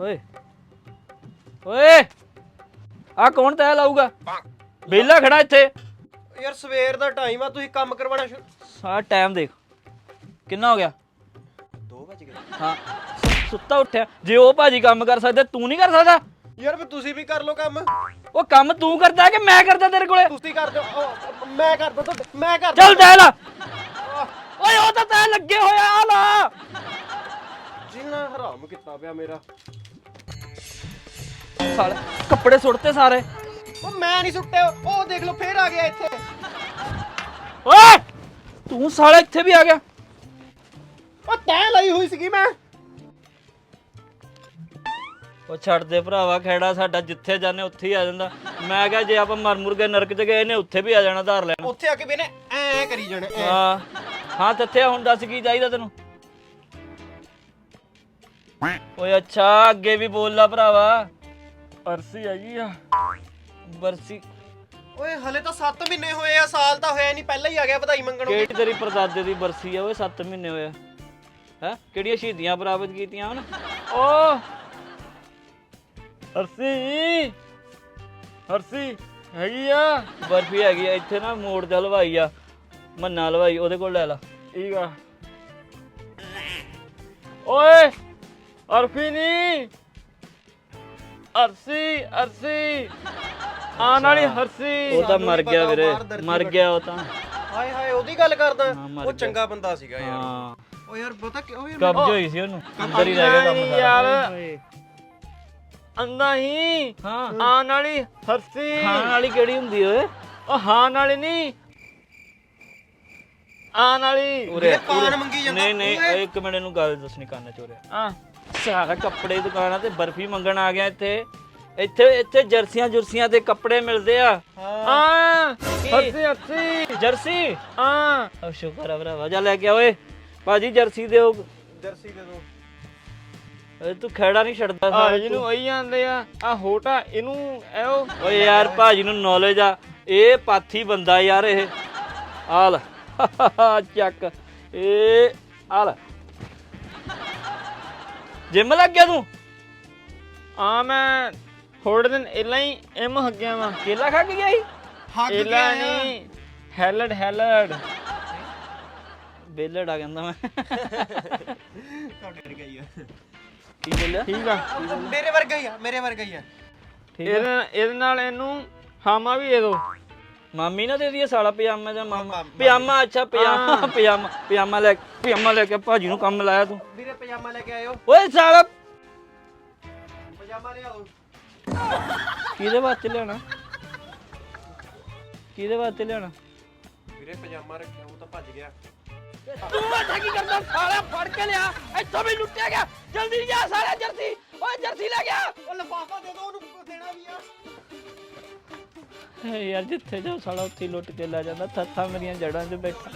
ਓਏ। ਓਏ। ਆ ਕੌਣ ਤੈ ਲਾਊਗਾ? ਬੇਲਾ ਖੜਾ ਇੱਥੇ। ਯਾਰ ਸਵੇਰ ਦਾ ਟਾਈਮ ਆ ਤੁਸੀਂ ਕੰਮ ਕਰਵਾਉਣਾ ਸ਼ੁਰੂ ਟਾਈਮ ਦੇਖ। ਕਿੰਨਾ ਹੋ ਗਿਆ? 2 ਵਜ ਗਏ। ਹਾਂ। ਸੁ- ਸੁੱਤਾ ਉੱਠਿਆ। ਜੇ ਉਹ ਭਾਜੀ ਕੰਮ ਕਰ ਸਕਦੇ ਤੂੰ ਨਹੀਂ ਕਰ ਸਕਦਾ? ਯਾਰ ਵੀ ਤੁਸੀਂ ਵੀ ਕਰ ਲਓ ਕੰਮ। ਉਹ ਕੰਮ ਤੂੰ ਕਰਦਾ ਕਿ ਮੈਂ ਕਰਦਾ ਤੇਰੇ ਕੋਲੇ? ਤੁਸੀਂ ਕਰ ਦਿਓ। ਉਹ, ਮੈਂ ਕਰਦਾ ਤੁਹਾਡੇ ਮੈਂ ਕਰਦਾ ਚੱਲ ਤੈ ਲਾ। ਓਏ ਉਹ ਤਾਂ ਤੈ ਲੱਗੇ ਹੋਇਆ ਆ ਲਾ। ਜਿੰਨਾ ਹਰਾਮ ਕੀਤਾ ਪਿਆ ਮੇਰਾ। ਸਾਲੇ ਕੱਪੜੇ ਸੁੱਟਤੇ ਸਾਰੇ। ਉਹ ਮੈਂ ਨਹੀਂ ਸੁੱਟੇ ਉਹ ਦੇਖ ਲਓ ਫੇਰ ਆ ਗਿਆ ਇੱਥੇ। ਓਏ ਤੂੰ ਸਾਲੇ ਇੱਥੇ ਵੀ ਆ ਗਿਆ। ਉਹ ਤੈਂ ਲਈ ਹੋਈ ਸੀਗੀ ਮੈਂ। ਉਹ ਛੱਡ ਦੇ ਭਰਾਵਾ ਖੇੜਾ ਸਾਡਾ ਜਿੱਥੇ ਜਾਣੇ ਉੱਥੇ ਹੀ ਆ ਜਾਂਦਾ। ਮੈਂ ਕਿਹਾ ਜੇ ਆਪਾਂ ਮਰ ਮੁਰ ਕੇ ਨਰਕ ਚ ਗਏ ਨੇ ਉੱਥੇ ਵੀ ਆ ਜਾਣਾ ਧਾਰ ਲੈਣ। ਉੱਥੇ ਆ ਕੇ ਵੀ ਨੇ ਐ ਕਰੀ ਜਾਣਾ ਐਂ। ਹਾਂ। ਹਾਂ ਤੱਥੇ ਹੁਣ ਦੱਸ ਕੀ ਚਾਹੀਦਾ ਤੈਨੂੰ? ਓਏ ਅੱਛਾ ਅੱਗੇ ਵੀ ਬੋਲ ਲਾ ਭਰਾਵਾ। ਅਰਸੀ ਹੈਗੀ ਆ। ਬਰਸੀ। ਓਏ ਹਲੇ ਤਾਂ 7 ਮਹੀਨੇ ਹੋਏ ਆ ਸਾਲ ਤਾਂ ਹੋਇਆ ਨਹੀਂ ਪਹਿਲਾਂ ਹੀ ਆ ਗਿਆ ਵਧਾਈ ਮੰਗਣ ਕਿਹੜੀ ਤੇਰੀ ਪਰਦਾਦੇ ਦੀ ਬਰਸੀ ਆ? ਓਏ 7 ਮਹੀਨੇ ਹੋਇਆ ਹੈ? ਕਿਹੜੀਆਂ ਸ਼ਹੀਦੀਆਂ ਪ੍ਰਾਪਤ ਕੀਤੀਆਂ ਹਨ ਓ! ਅਰਸੀ ਅਰਸੀ ਹੈਗੀ ਆ? ਬਰਫੀ ਹੈਗੀ ਆ ਇੱਥੇ ਨਾ ਮੋੜ ਦਾ ਹਲਵਾਈ ਆ। ਮੰਨਾ ਹਲਵਾਈ ਉਹਦੇ ਕੋਲ ਲੈ ਲਾ। ਠੀਕ ਆ। ਓਏ ਅਰਫੀ ਨੀ! ਅਰਸੀ ਅਰਸੀ। ਆਣ ਵਾਲੀ ਹਰਸੀ। ਉਹ ਤਾਂ ਮਰ ਗਿਆ ਵੀਰੇ। ਮਰ। ਗਿਆ ਉਹ ਤਾਂ। ਹਾਏ ਹਾਏ ਉਹਦੀ ਗੱਲ ਕਰਦਾ। ਉਹ। ਚੰਗਾ ਬੰਦਾ ਸੀਗਾ ਯਾਰ। ਹਾਂ। ਓ ਯਾਰ ਪਤਾ ਕਿਉਂ ਯਾਰ ਕਬਜ਼ ਹੋਈ ਸੀ ਉਹਨੂੰ। ਅੰਦਰ ਹੀ ਰਹਿ ਗਿਆ ਕੰਮ ਸਾਰਾ। ਯਾਰ। ਅੰਦਾ ਹੀ ਹਾਂ। ਆਣ ਵਾਲੀ ਹਰਸੀ। ਖਾਣ ਵਾਲੀ ਕਿਹੜੀ ਹੁੰਦੀ ਓਏ? ਉਹ ਹਾਂ ਵਾਲੀ ਨਹੀਂ ਆਣ ਵਾਲੀ। ਉਰੇ ਇਹ ਪਾਨ ਮੰਗੀ ਜਾਂਦਾ। ਨਹੀਂ ਨਹੀਂ ਓਏ। ਇੱਕ ਮਿੰਟ ਨੂੰ ਗੱਲ ਦੱਸਣੀ ਕੰਨ ਚੋਰਿਆ ਆ। ਸਾਰਾ ਕੱਪੜੇ ਦੀ ਦੁਕਾਨਾਂ ਤੇ ਬਰਫੀ ਮੰਗਣ ਆ ਗਿਆ ਇੱਥੇ। ਇੱਥੇ ਇੱਥੇ ਜਰਸੀਆਂ ਜੁਰਸੀਆਂ ਤੇ ਕੱਪੜੇ ਮਿਲਦੇ ਆ। ਆ ਹਰਸੀ ਹਰਸੀ ਜਰਸੀ? ਆ ਆ ਸ਼ੁਕਰ ਆ ਭਰਾਵਾ। ਜਾ ਲੈ ਕੇ ਆ ਓਏ। ਭਾਜੀ ਜਰਸੀ ਦਿਓ। ਜਰਸੀ ਦੇ ਦੋ। ਏ ਤੂੰ ਖੇੜਾ ਨਹੀਂ ਛੱਡਦਾ। ਆ ਇਹਨੂੰ ਆਈ ਜਾਂਦੇ ਆ। ਆ ਹੋਟਾ ਇਹਨੂੰ ਐਓ ਓਏ ਯਾਰ ਭਾਜੀ ਨੂੰ ਨੌਲੇਜ ਆ। ਇਹ ਪਾਥੀ ਬੰਦਾ ਯਾਰ ਇਹ। ਆ ਲੈ। ਚੱਕ। ਇਹ ਆ ਲੈ। ਜਿਮ ਲੱਗ ਗਿਆ ਤੂੰ? ਆ ਮੈਂ ਥੋੜੇ ਦਿਨ ਇਲਾਂ ਹੀ ਐਮ ਹੱਗਿਆ ਵਾ। ਕੇਲਾ ਖਾ ਕੇ ਗਿਆ ਸੀ? ਹੱਗ ਇਲਾਂ ਆਇਆ ਨਹੀਂ। Held held. ਬੇਲੜ ਆ ਕਹਿੰਦਾ ਮੈਂ। ਤੁਹਾਡੇ ਵਰਗਾ ਹੀ ਆ। ਕੀ ਬੋਲਿਆ ਠੀਕ ਆ। ਮੇਰੇ ਵਰਗਾ ਹੀ ਆ ਮੇਰੇ ਵਰਗਾ ਹੀ ਆ। ਇਹਦੇ ਇਹਦੇ ਨਾਲ ਇਹਨੂੰ ਹਾਮਾ ਵੀ ਦੇ ਦੋ। ਮਾਮੀ ਨਾ ਦੇ ਦਈਏ ਸਾਲਾ ਪਜਾਮਾ ਜਾਂ ਮਾਮਾ। ਪਜਾਮਾ ਅੱਛਾ ਪਜਾਮਾ ਪਜਾਮਾ ਪਜਾਮਾ ਲੈ ਪਜਾਮਾ ਲੈ ਕੇ ਭਾਜੀ ਨੂੰ ਕੰਮ ਲਾਇਆ ਤੂੰ। ਵੀਰੇ ਪਜਾਮਾ ਲੈ ਕੇ ਆਇਓ। ਓਏ ਸਾਲਾ। ਪਜਾਮਾ ਲਿਆ ਦੋ ਕਿਹਦੇ ਵਾਸਤੇ ਲਿਆਣਾ ਕਿਹਦੇ ਵਾਸਤੇ ਲਿਆਣਾ ਵੀਰੇ ਪਜਾਮਾ ਰੱਖਿਆ ਉਹ ਤਾਂ ਭੱਜ ਗਿਆ। ਤੂੰ ਇੱਥੇ ਕੀ ਕਰਦਾ? ਸਾਲਾ ਫੜ ਕੇ ਲਿਆ। ਇੱਥੋਂ ਵੀ ਲੁੱਟਿਆ ਗਿਆ। ਜਲਦੀ ਜਾ ਸਾਲਾ ਜਰਸੀ। ਓਏ ਜਰਸੀ ਲੈ ਗਿਆ। ਉਹ ਲਫਾਫਾ ਦੇ ਦੋ ਉਹਨੂੰ ਦੇਣਾ ਵੀ ਆ। ਯਾਰ ਜਿੱਥੇ ਜਾਓ ਸਾਲਾ ਉੱਥੇ ਹੀ ਲੁੱਟ ਕੇ ਲੈ ਜਾਂਦਾ। ਥੱਥਾ ਮੇਰੀਆਂ ਜੜਾਂ 'ਚ ਬੈਠਾ।